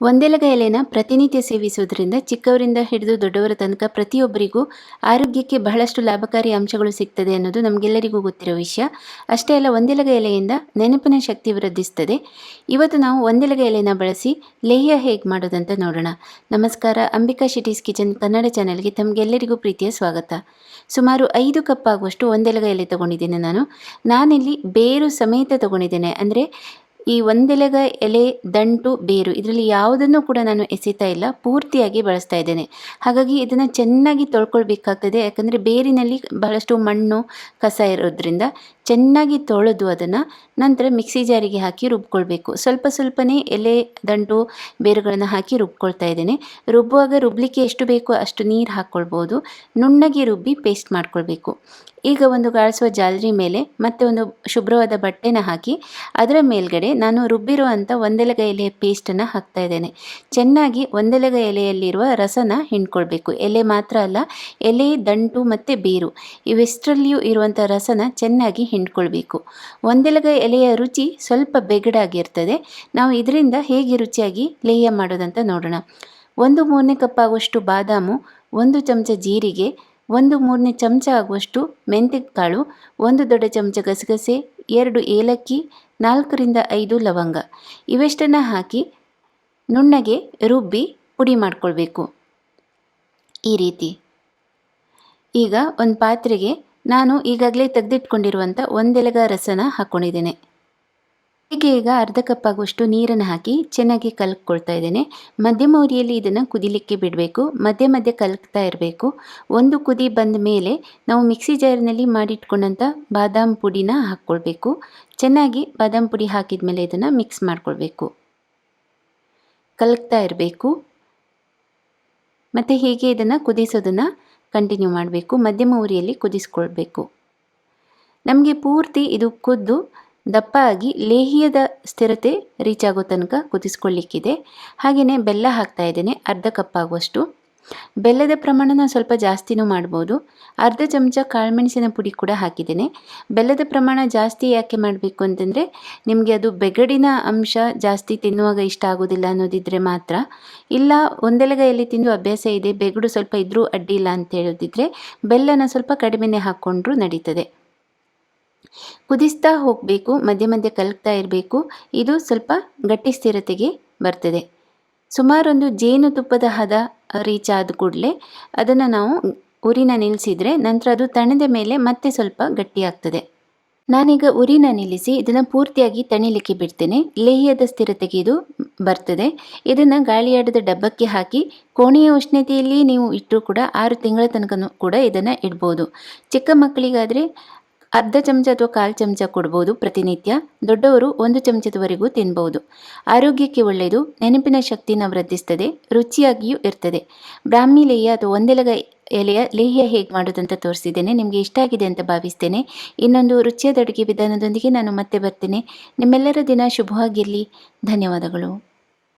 ಒಂದೆಲಗ ಎಲೆನ ಪ್ರತಿನಿತ್ಯ ಸೇವಿಸುವುದರಿಂದ ಚಿಕ್ಕವರಿಂದ ಹಿಡಿದು ದೊಡ್ಡವರ ತನಕ ಪ್ರತಿಯೊಬ್ಬರಿಗೂ ಆರೋಗ್ಯಕ್ಕೆ ಬಹಳಷ್ಟು ಲಾಭಕಾರಿ ಅಂಶಗಳು ಸಿಗ್ತದೆ ಅನ್ನೋದು ನಮಗೆಲ್ಲರಿಗೂ ಗೊತ್ತಿರೋ ವಿಷಯ. ಅಷ್ಟೇ ಅಲ್ಲ ಒಂದೆಲಗ ಎಲೆಯಿಂದ ನೆನಪಿನ ಶಕ್ತಿ ವೃದ್ಧಿಸ್ತದೆ. ಇವತ್ತು ನಾವು ಒಂದೆಲಗ ಎಲೆನ ಬಳಸಿ ಲೇಹ್ಯ ಹೇಗೆ ಮಾಡೋದಂತ ನೋಡೋಣ. ನಮಸ್ಕಾರ, ಅಂಬಿಕಾ ಶಿಟೀಸ್ ಕಿಚನ್ ಕನ್ನಡ ಚಾನೆಲ್ಗೆ ತಮಗೆಲ್ಲರಿಗೂ ಪ್ರೀತಿಯ ಸ್ವಾಗತ. ಸುಮಾರು ಐದು ಕಪ್ ಆಗುವಷ್ಟು ಒಂದೆಲಗ ಎಲೆ ತಗೊಂಡಿದ್ದೇನೆ ನಾನು. ನಾನಿಲ್ಲಿ ಬೇರು ಸಮೇತ ತಗೊಂಡಿದ್ದೇನೆ. ಅಂದರೆ ಈ ಒಂದೆಲೆಗ ಎಲೆ, ದಂಟು, ಬೇರು ಇದರಲ್ಲಿ ಯಾವುದನ್ನು ಕೂಡ ನಾನು ಎಸೆತಾ ಇಲ್ಲ, ಪೂರ್ತಿಯಾಗಿ ಬಳಸ್ತಾ ಇದ್ದೇನೆ. ಹಾಗಾಗಿ ಇದನ್ನು ಚೆನ್ನಾಗಿ ತೊಳ್ಕೊಳ್ಬೇಕಾಗ್ತದೆ. ಯಾಕಂದರೆ ಬೇರಿನಲ್ಲಿ ಬಹಳಷ್ಟು ಮಣ್ಣು, ಕಸ ಇರೋದ್ರಿಂದ ಚೆನ್ನಾಗಿ ತೊಳೆದು ಅದನ್ನು ನಂತರ ಮಿಕ್ಸಿ ಜಾರಿಗೆ ಹಾಕಿ ರುಬ್ಕೊಳ್ಬೇಕು. ಸ್ವಲ್ಪ ಸ್ವಲ್ಪನೇ ಎಲೆ, ದಂಟು, ಬೇರುಗಳನ್ನು ಹಾಕಿ ರುಬ್ಕೊಳ್ತಾ ಇದ್ದೇನೆ. ರುಬ್ಬುವಾಗ ರುಬ್ಬಲಿಕ್ಕೆ ಎಷ್ಟು ಬೇಕೋ ಅಷ್ಟು ನೀರು ಹಾಕ್ಕೊಳ್ಬೋದು. ನುಣ್ಣಗೆ ರುಬ್ಬಿ ಪೇಸ್ಟ್ ಮಾಡ್ಕೊಳ್ಬೇಕು. ಈಗ ಒಂದು ಗಾಳಿಸುವ ಜಾಲರಿ ಮೇಲೆ ಮತ್ತೆ ಒಂದು ಶುಭ್ರವಾದ ಬಟ್ಟೆನ ಹಾಕಿ ಅದರ ಮೇಲ್ಗಡೆ ನಾನು ರುಬ್ಬಿರುವಂಥ ಒಂದೆಲಗ ಎಲೆಯ ಪೇಸ್ಟನ್ನು ಹಾಕ್ತಾ ಇದ್ದೇನೆ. ಚೆನ್ನಾಗಿ ಒಂದೆಲಗ ಎಲೆಯಲ್ಲಿರುವ ರಸನ ಹಿಂಡ್ಕೊಳ್ಬೇಕು. ಎಲೆ ಮಾತ್ರ ಅಲ್ಲ, ಎಲೆ, ದಂಟು ಮತ್ತು ಬೇರು ಇವೆಷ್ಟರಲ್ಲಿಯೂ ಇರುವಂಥ ರಸನ ಚೆನ್ನಾಗಿ ಹಿಂಡ್ಕೊಳ್ಬೇಕು. ಒಂದೆಲಗ ಎಲೆಯ ರುಚಿ ಸ್ವಲ್ಪ ಬೆಗಡಾಗಿರ್ತದೆ. ನಾವು ಇದರಿಂದ ಹೇಗೆ ರುಚಿಯಾಗಿ ಲೇಹ್ಯ ಮಾಡೋದಂತ ನೋಡೋಣ. ಒಂದು ಮೂರನೇ ಕಪ್ ಆಗುವಷ್ಟು ಬಾದಾಮು, ಒಂದು ಚಮಚ ಜೀರಿಗೆ ಒಂದು ಮೂರನೇ ಚಮಚ ಆಗುವಷ್ಟು ಕಾಳು ಒಂದು ದೊಡ್ಡ ಚಮಚ ಗಸಗಸೆ, ಎರಡು ಏಲಕ್ಕಿ, ನಾಲ್ಕರಿಂದ ಐದು ಲವಂಗ. ಇವೆಷ್ಟನ್ನು ಹಾಕಿ ನುಣ್ಣಗೆ ರುಬ್ಬಿ ಪುಡಿ ಮಾಡಿಕೊಳ್ಬೇಕು. ಈ ರೀತಿ. ಈಗ ಒಂದು ಪಾತ್ರೆಗೆ ನಾನು ಈಗಾಗಲೇ ತೆಗೆದಿಟ್ಕೊಂಡಿರುವಂಥ ಒಂದೆಲಗ ರಸನ ಹಾಕ್ಕೊಂಡಿದ್ದೇನೆ ಈಗ ಅರ್ಧ ಕಪ್ ಆಗುವಷ್ಟು ನೀರನ್ನು ಹಾಕಿ ಚೆನ್ನಾಗಿ ಕಲಕ್ಕೊಳ್ತಾ ಇದ್ದೇನೆ. ಮಧ್ಯಮ ಉರಿಯಲ್ಲಿ ಇದನ್ನು ಕುದಿಲಿಕ್ಕೆ ಬಿಡಬೇಕು. ಮಧ್ಯೆ ಮಧ್ಯೆ ಕಲ್ಕ್ತಾ ಇರಬೇಕು. ಒಂದು ಕುದಿ ಬಂದ ಮೇಲೆ ನಾವು ಮಿಕ್ಸಿ ಜಾರಿನಲ್ಲಿ ಮಾಡಿಟ್ಕೊಂಡಂಥ ಬಾದಾಮ್ ಪುಡಿನ ಹಾಕ್ಕೊಳ್ಬೇಕು. ಚೆನ್ನಾಗಿ ಬಾದಾಮ್ ಪುಡಿ ಹಾಕಿದ ಮೇಲೆ ಇದನ್ನು ಮಿಕ್ಸ್ ಮಾಡ್ಕೊಳ್ಬೇಕು. ಕಲಕ್ತಾ ಇರಬೇಕು. ಮತ್ತು ಹೀಗೆ ಇದನ್ನು ಕುದಿಸೋದನ್ನು ಕಂಟಿನ್ಯೂ ಮಾಡಬೇಕು. ಮಧ್ಯಮ ಉರಿಯಲ್ಲಿ ಕುದಿಸ್ಕೊಳ್ಬೇಕು. ನಮಗೆ ಪೂರ್ತಿ ಇದು ಕುದ್ದು ದಪ್ಪ ಆಗಿ ಲೇಹಿಯದ ಸ್ಥಿರತೆ ರೀಚ್ ಆಗೋ ತನಕ ಕುದಿಸ್ಕೊಳ್ಳಿಕ್ಕಿದೆ. ಹಾಗೆಯೇ ಬೆಲ್ಲ ಹಾಕ್ತಾ ಇದ್ದೇನೆ, ಅರ್ಧ ಕಪ್ ಆಗುವಷ್ಟು. ಬೆಲ್ಲದ ಪ್ರಮಾಣನ ಸ್ವಲ್ಪ ಜಾಸ್ತಿನೂ ಮಾಡ್ಬೋದು. ಅರ್ಧ ಚಮಚ ಕಾಳುಮೆಣಸಿನ ಪುಡಿ ಕೂಡ ಹಾಕಿದ್ದೇನೆ. ಬೆಲ್ಲದ ಪ್ರಮಾಣ ಜಾಸ್ತಿ ಯಾಕೆ ಮಾಡಬೇಕು ಅಂತಂದರೆ, ನಿಮಗೆ ಅದು ಬೆಗಡಿನ ಅಂಶ ಜಾಸ್ತಿ ತಿನ್ನುವಾಗ ಇಷ್ಟ ಆಗೋದಿಲ್ಲ ಅನ್ನೋದಿದ್ರೆ ಮಾತ್ರ. ಇಲ್ಲ ಒಂದೆಲಗೈಯಲ್ಲಿ ತಿಂದು ಅಭ್ಯಾಸ ಇದೆ, ಬೆಗಡು ಸ್ವಲ್ಪ ಇದ್ದರೂ ಅಡ್ಡಿ ಇಲ್ಲ ಅಂತ ಹೇಳೋದಿದ್ರೆ, ಬೆಲ್ಲನ ಸ್ವಲ್ಪ ಕಡಿಮೆನೇ ಹಾಕ್ಕೊಂಡ್ರೂ ನಡೀತದೆ. ಕುದಿಸ್ತಾ ಹೋಗಬೇಕು, ಮಧ್ಯೆ ಮಧ್ಯೆ ಕಲಕ್ತಾ ಇರಬೇಕು. ಇದು ಸ್ವಲ್ಪ ಗಟ್ಟಿ ಸ್ಥಿರತೆಗೆ ಬರ್ತದೆ. ಸುಮಾರೊಂದು ಜೇನುತುಪ್ಪದ ಹದ ರೀಚ್ ಆದ ಕೂಡಲೇ ಅದನ್ನು ನಾವು ಉರಿನ ನಿಲ್ಲಿಸಿದರೆ ನಂತರ ಅದು ತಣದ ಮೇಲೆ ಮತ್ತೆ ಸ್ವಲ್ಪ ಗಟ್ಟಿಯಾಗ್ತದೆ. ನಾನೀಗ ಉರಿನ ನಿಲ್ಲಿಸಿ ಇದನ್ನು ಪೂರ್ತಿಯಾಗಿ ತಣಿಲಿಕ್ಕೆ ಬಿಡ್ತೇನೆ. ಲೇಹ್ಯದ ಸ್ಥಿರತೆಗೆ ಇದು ಬರ್ತದೆ. ಇದನ್ನು ಗಾಳಿಯಾಡದ ಡಬ್ಬಕ್ಕೆ ಹಾಕಿ ಕೋಣೆಯ ಉಷ್ಣತೆಯಲ್ಲಿ ನೀವು ಇಟ್ಟರೂ ಕೂಡ ಆರು ತಿಂಗಳ ತನಕ ಕೂಡ ಇದನ್ನು ಇಡ್ಬೋದು. ಚಿಕ್ಕ ಮಕ್ಕಳಿಗಾದರೆ ಅರ್ಧ ಚಮಚ ಅಥವಾ ಕಾಲು ಚಮಚ ಕೊಡ್ಬೋದು ಪ್ರತಿನಿತ್ಯ. ದೊಡ್ಡವರು ಒಂದು ಚಮಚದವರೆಗೂ ತಿನ್ಬೋದು. ಆರೋಗ್ಯಕ್ಕೆ ಒಳ್ಳೆಯದು, ನೆನಪಿನ ಶಕ್ತಿನ ವೃದ್ಧಿಸ್ತದೆ ರುಚಿಯಾಗಿಯೂ ಇರ್ತದೆ. ಬ್ರಾಹ್ಮಿ ಲೇಹ್ಯ ಅಥವಾ ಒಂದೆಲಗ ಎಲೆಯ ಲೇಹ್ಯ ಹೇಗೆ ಮಾಡೋದಂತ ತೋರಿಸಿದ್ದೇನೆ, ನಿಮಗೆ ಇಷ್ಟ ಆಗಿದೆ ಅಂತ ಭಾವಿಸ್ತೇನೆ. ಇನ್ನೊಂದು ರುಚಿಯಾದ ಅಡುಗೆ ವಿಧಾನದೊಂದಿಗೆ ನಾನು ಮತ್ತೆ ಬರ್ತೇನೆ. ನಿಮ್ಮೆಲ್ಲರ ದಿನ ಶುಭವಾಗಿರಲಿ. ಧನ್ಯವಾದಗಳು.